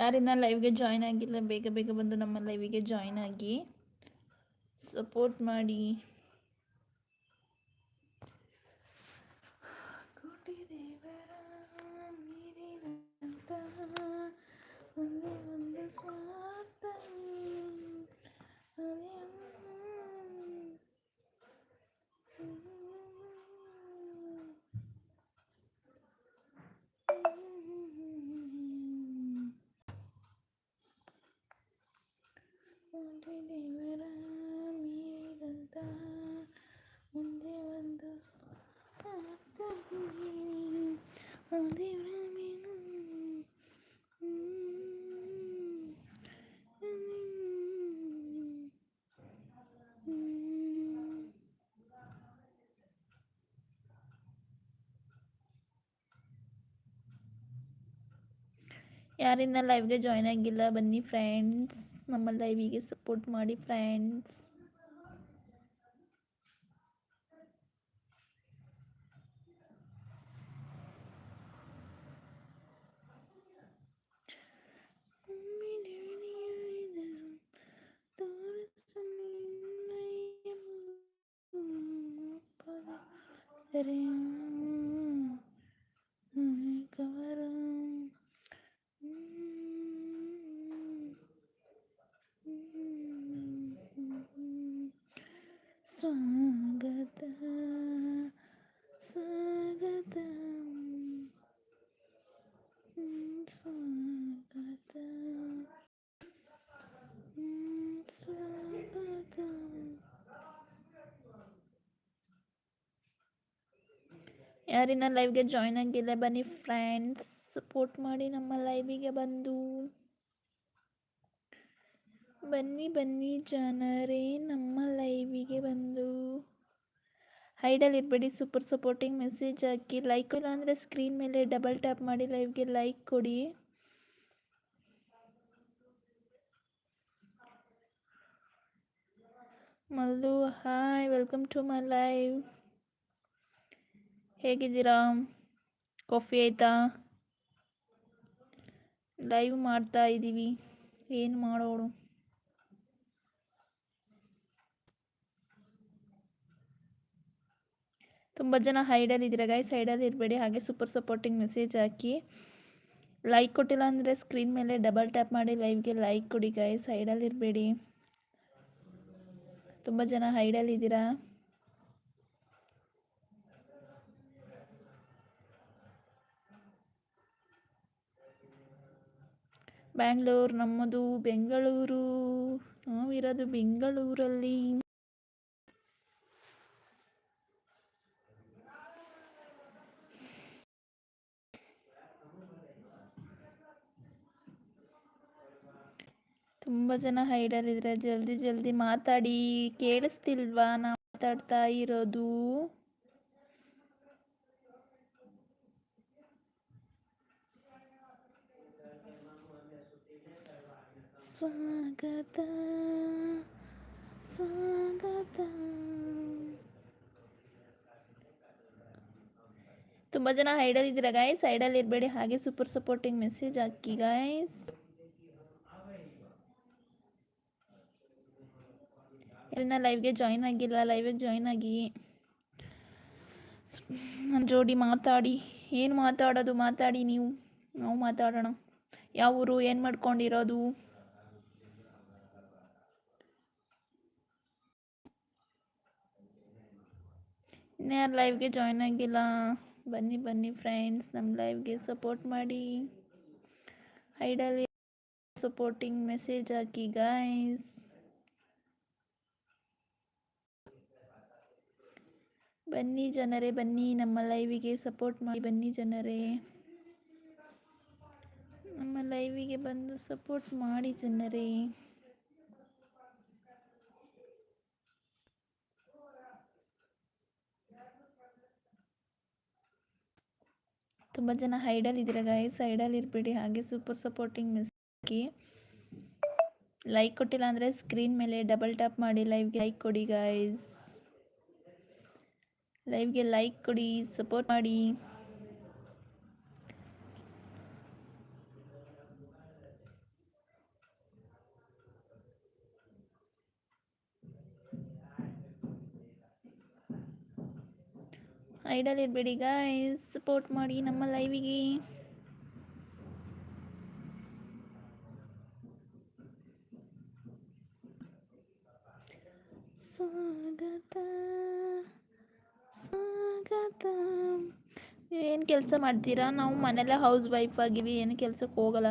ಯಾರಿನ್ನ ಲೈವ್ಗೆ join ಆಗಿಲ್ಲ, ಬೇಗ ಬೇಗ ಬಂದು ನಮ್ಮ ಲೈವಿಗೆ ಜಾಯ್ನ್ ಆಗಿ ಸಪೋರ್ಟ್ ಮಾಡಿ. ಒಂದೇ ಒಂದು ಸ್ವಾರ್ಥ ಕೋಟಿ ದೇವರ ಮೀರಿದಂತಹ ಮುಂದೆ ಒಂದು ಸ್ವಾರ್ಥ ಯಾರಿನ್ನ ಲೈವ್ಗೆ ಜಾಯ್ನ್ ಆಗಿಲ್ಲ ಬನ್ನಿ ಫ್ರೆಂಡ್ಸ್ ನಮ್ಮ ಲೈವಿಗೆ ಸಪೋರ್ಟ್ ಮಾಡಿ ಫ್ರೆಂಡ್ಸ್ ಸ್ವಾಗತ ಸ್ವಾಗತ ಸ್ವಾಗತ ಸ್ವಾಗತ ಯಾರಿನ ಲೈವ್ಗೆ ಜಾಯ್ನ್ ಆಗಿಲ್ಲ, ಬನ್ನಿ ಫ್ರೆಂಡ್ಸ್ ಸಪೋರ್ಟ್ ಮಾಡಿ ನಮ್ಮ ಲೈವಿಗೆ ಬಂದು. ಬನ್ನಿ ಬನ್ನಿ ಜನರೇ, ನಮ್ಮ ಲೈವಿಗೆ ಬಂದು. ಹೈಡಲ್ಲಿ ಇರಬೇಡಿ ಸೂಪರ್ ಸಪೋರ್ಟಿಂಗ್ ಮೆಸೇಜ್ ಹಾಕಿ. ಲೈಕ್ ಇಲ್ಲ ಅಂದರೆ ಸ್ಕ್ರೀನ್ ಮೇಲೆ ಡಬಲ್ ಟ್ಯಾಪ್ ಮಾಡಿ ಲೈವ್ಗೆ ಲೈಕ್ ಕೊಡಿ. Mallu hi welcome to my live ಹೇಗಿದ್ದೀರಾ? ಕಾಫಿ ಆಯಿತಾ? ಲೈವ್ ಮಾಡ್ತಾ ಇದ್ದೀವಿ. ಏನು ಮಾಡೋಣ ತುಂಬ ಜನ ಹೈಡಲ್ಲಿ ಇದ್ದೀರಾ ಗೈಸ್ ಹೈಡಲ್ಲಿ ಇರಬೇಡಿ. ಹಾಗೆ ಸೂಪರ್ ಸಪೋರ್ಟಿಂಗ್ ಮೆಸೇಜ್ ಹಾಕಿ. ಲೈಕ್ ಕೊಟ್ಟಿಲ್ಲ ಅಂದರೆ ಸ್ಕ್ರೀನ್ ಮೇಲೆ ಡಬಲ್ ಟ್ಯಾಪ್ ಮಾಡಿ ಲೈವ್ಗೆ ಲೈಕ್ ಕೊಡಿ ಗೈಸ್ ಹೈಡಲ್ಲಿ ಇರಬೇಡಿ. ತುಂಬ ಜನ ಹೈಡಲ್ಲಿ ಇದ್ದೀರಾ? ಬ್ಯಾಂಗ್ಳೂರು, ನಮ್ಮದು ಬೆಂಗಳೂರು. ನಾವಿರೋದು ಬೆಂಗಳೂರಲ್ಲಿ. ತುಂಬ ಜನ ಹೈಡಲ್ಲಿದ್ರೆ ಜಲ್ದಿ ಜಲ್ದಿ ಮಾತಾಡಿ. ಕೇಳಿಸ್ತಿಲ್ವಾ ನಾ ಮಾತಾಡ್ತಾ ಇರೋದು? ಸ್ವಾಗತ ಸ್ವಾಗತ. ತುಂಬ ಜನ ಐಡಲ್ ಇದ್ದೀರಾ ಗಾಯ್ಸ್ ಐಡಲ್ ಇರಬೇಡಿ, ಹಾಗೆ ಸೂಪರ್ ಸಪೋರ್ಟಿಂಗ್ ಮೆಸೇಜ್ ಹಾಕಿ ಗಾಯ್ಸ್ ಎಲ್ಲ ಲೈವ್ಗೆ ಜಾಯ್ನ್ ಆಗಿಲ್ಲ ಲೈವಿಗೆ ಜಾಯ್ನ್ ಆಗಿ. ನನ್ನ ಜೋಡಿ ಮಾತಾಡಿ. ಏನು ಮಾತಾಡೋದು? ಮಾತಾಡಿ ನೀವು. ನಾವು ಮಾತಾಡೋಣ. ಯಾವ ಊರು ಏನು ಮಾಡ್ಕೊಂಡಿರೋದು? ಇನ್ಯಾರು ಲೈವ್ಗೆ ಜಾಯ್ನ್ ಆಗಿಲ್ಲ. ಬನ್ನಿ ಬನ್ನಿ ಫ್ರೆಂಡ್ಸ್ ನಮ್ಮ ಲೈವ್ಗೆ ಸಪೋರ್ಟ್ ಮಾಡಿ. ಐಡಲಿ ಸಪೋರ್ಟಿಂಗ್ ಮೆಸೇಜ್ ಹಾಕಿ ಗಾಯ್ಸ್ ಬನ್ನಿ ಜನರೇ, ಬನ್ನಿ ನಮ್ಮ ಲೈವಿಗೆ ಸಪೋರ್ಟ್ ಮಾಡಿ, ಬನ್ನಿ ಜನರೇ. ನಮ್ಮ ಲೈವಿಗೆ ಬಂದು ಸಪೋರ್ಟ್ ಮಾಡಿ ಜನರೇ. ತುಂಬ ಜನ ಹೈಡಲ್ಲಿ ಇದ್ದೀರಾ ಗೈಸ್ ಹೈಡಲ್ಲಿ ಇರಬೇಡಿ. ಹಾಗೆ ಸೂಪರ್ ಸಪೋರ್ಟಿಂಗ್ ಮಿಸ್ಕಿ ಲೈಕ್ ಕೊಟ್ಟಿಲ್ಲ ಅಂದರೆ ಸ್ಕ್ರೀನ್ ಮೇಲೆ ಡಬಲ್ ಟ್ಯಾಪ್ ಮಾಡಿ ಲೈವ್ಗೆ ಲೈಕ್ ಕೊಡಿ ಗಾಯ್ಸ್ ಲೈವ್ಗೆ ಲೈಕ್ ಕೊಡಿ ಸಪೋರ್ಟ್ ಮಾಡಿ. ಐಡಲ್ ಇರಬೇಡಿ ಗಾಯ್ಸ್ ಸಪೋರ್ಟ್ ಮಾಡಿ ನಮ್ಮ ಲೈವಿಗೆ ಸ್ವಾಗತ ಸ್ವಾಗತ. ಏನು ಕೆಲಸ ಮಾಡ್ತೀರಾ? ನಾವು ಮನೆಯಲ್ಲೇ ಹೌಸ್ ವೈಫ್ ಆಗಿವಿ, ಏನು ಕೆಲಸಕ್ಕೆ ಹೋಗಲ್ಲ.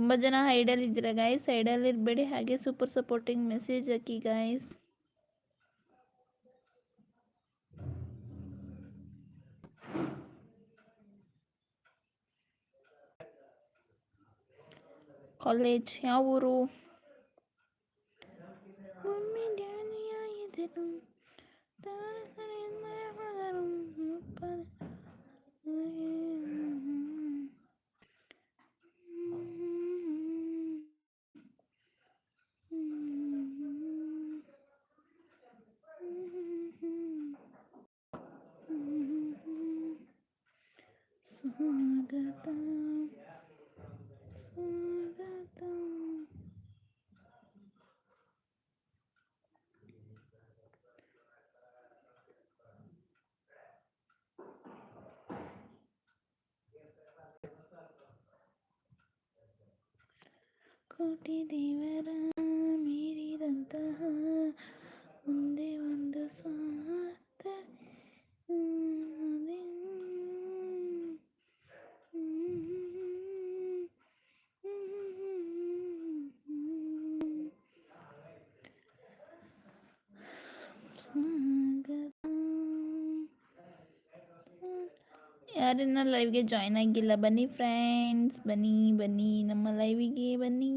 ತುಂಬ ಜನ ಹೈಡಲ್ ಇದ್ದೀರಾ ಗಾಯ್ಸ್ ಹೈಡಲ್ ಇರಬೇಡಿ, ಹಾಗೆ super supporting message guys college college ಯಾವ ಊರು? ಸ್ವಾಗತ ಸ್ವಾಗತ ಕೋಟಿ ದೇವರ ಮೀರಿದಂತಹ ಒಂದೇ ಒಂದು ಸ್ವಾರ್ಥ ಅದೇ ಯಾರನ್ನ ಲೈವ್ಗೆ ಜಾಯ್ನ್ ಆಗಿಲ್ಲ, ಬನ್ನಿ ಫ್ರೆಂಡ್ಸ್ ಬನ್ನಿ ಬನ್ನಿ ನಮ್ಮ ಲೈವಿಗೆ ಬನ್ನಿ.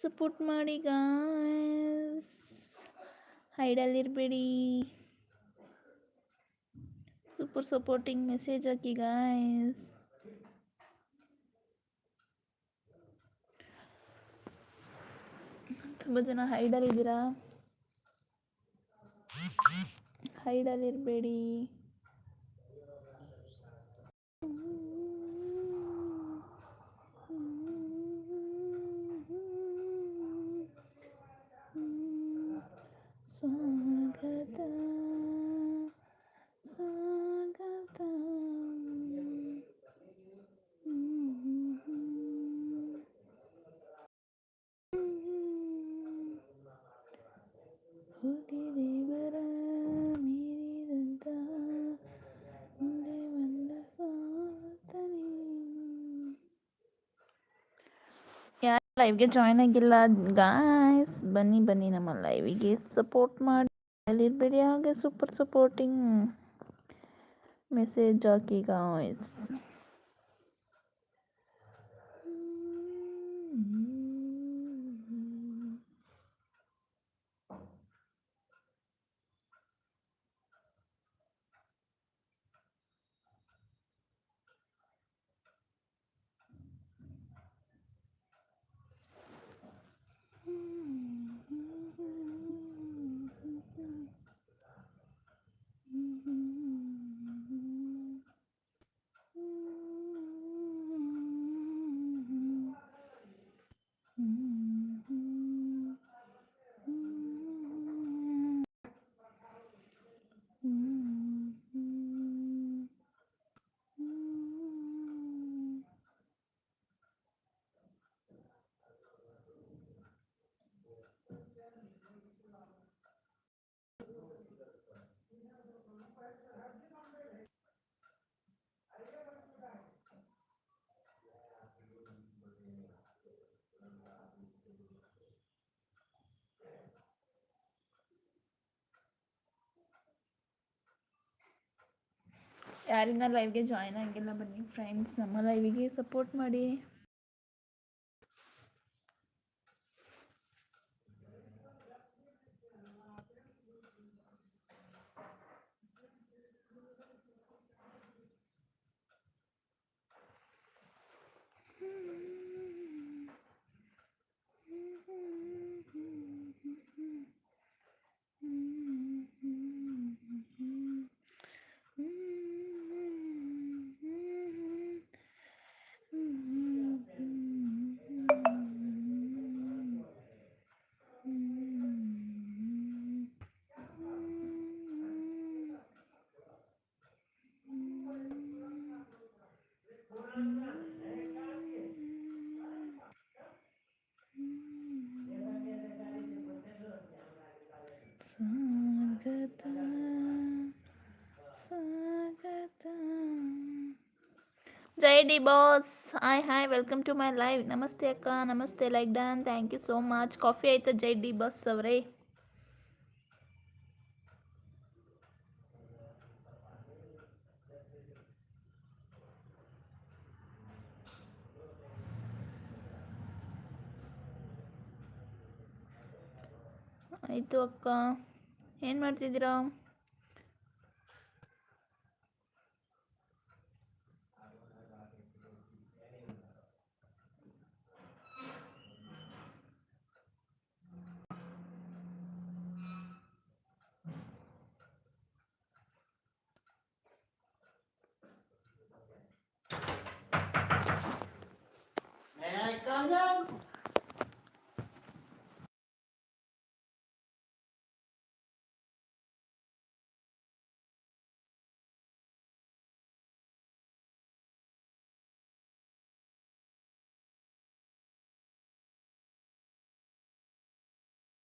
ಸಪೋರ್ಟ್ ಮಾಡಿ ಗಾಯ್ಸ್ ಹೈಡಲ್ಲಿರಬೇಡಿ ಸೂಪರ್ ಸಪೋರ್ಟಿಂಗ್ ಮೆಸೇಜ್ ಹಾಕಿ ಗಾಯ್ಸ್ ತುಂಬ ಜನ ಹೈಡಲ್ ಇದ್ದೀರಾ? Ooh. ಲೈವ್ಗೆ ಜಾಯ್ನ್ ಆಗಿಲ್ಲ ಗಾಯ್ಸ್ ಬನ್ನಿ ಬನ್ನಿ ನಮ್ಮ ಲೈವಿಗೆ ಸಪೋರ್ಟ್ ಮಾಡಿ ಅಲ್ಲಿರ್ಬೇಡಿ ಹಾಗೆ ಸೂಪರ್ ಸಪೋರ್ಟಿಂಗ್ ಮೆಸೇಜ್ ಹಾಕಿ ಗಾಯ್ಸ್ ಯಾರಿಂದ ಲೈವ್ಗೆ ಜಾಯ್ನ್ ಆಗಿಲ್ಲ ಬನ್ನಿ ಫ್ರೆಂಡ್ಸ್ ನಮ್ಮ ಲೈವಿಗೆ ಸಪೋರ್ಟ್ ಮಾಡಿ. ಜೈ D boss hi hi welcome to my live ನಮಸ್ತೆ ಅಕ್ಕ ನಮಸ್ತೆ like done thank you so much coffee ಆಯ್ತಾ ಜೈ ಡಿ ಬಾಸ್ ಅವರೇ ಆಯಿತು, ಅಕ್ಕ. ಏನು ಮಾಡ್ತಿದ್ದೀರಾ? Cảm.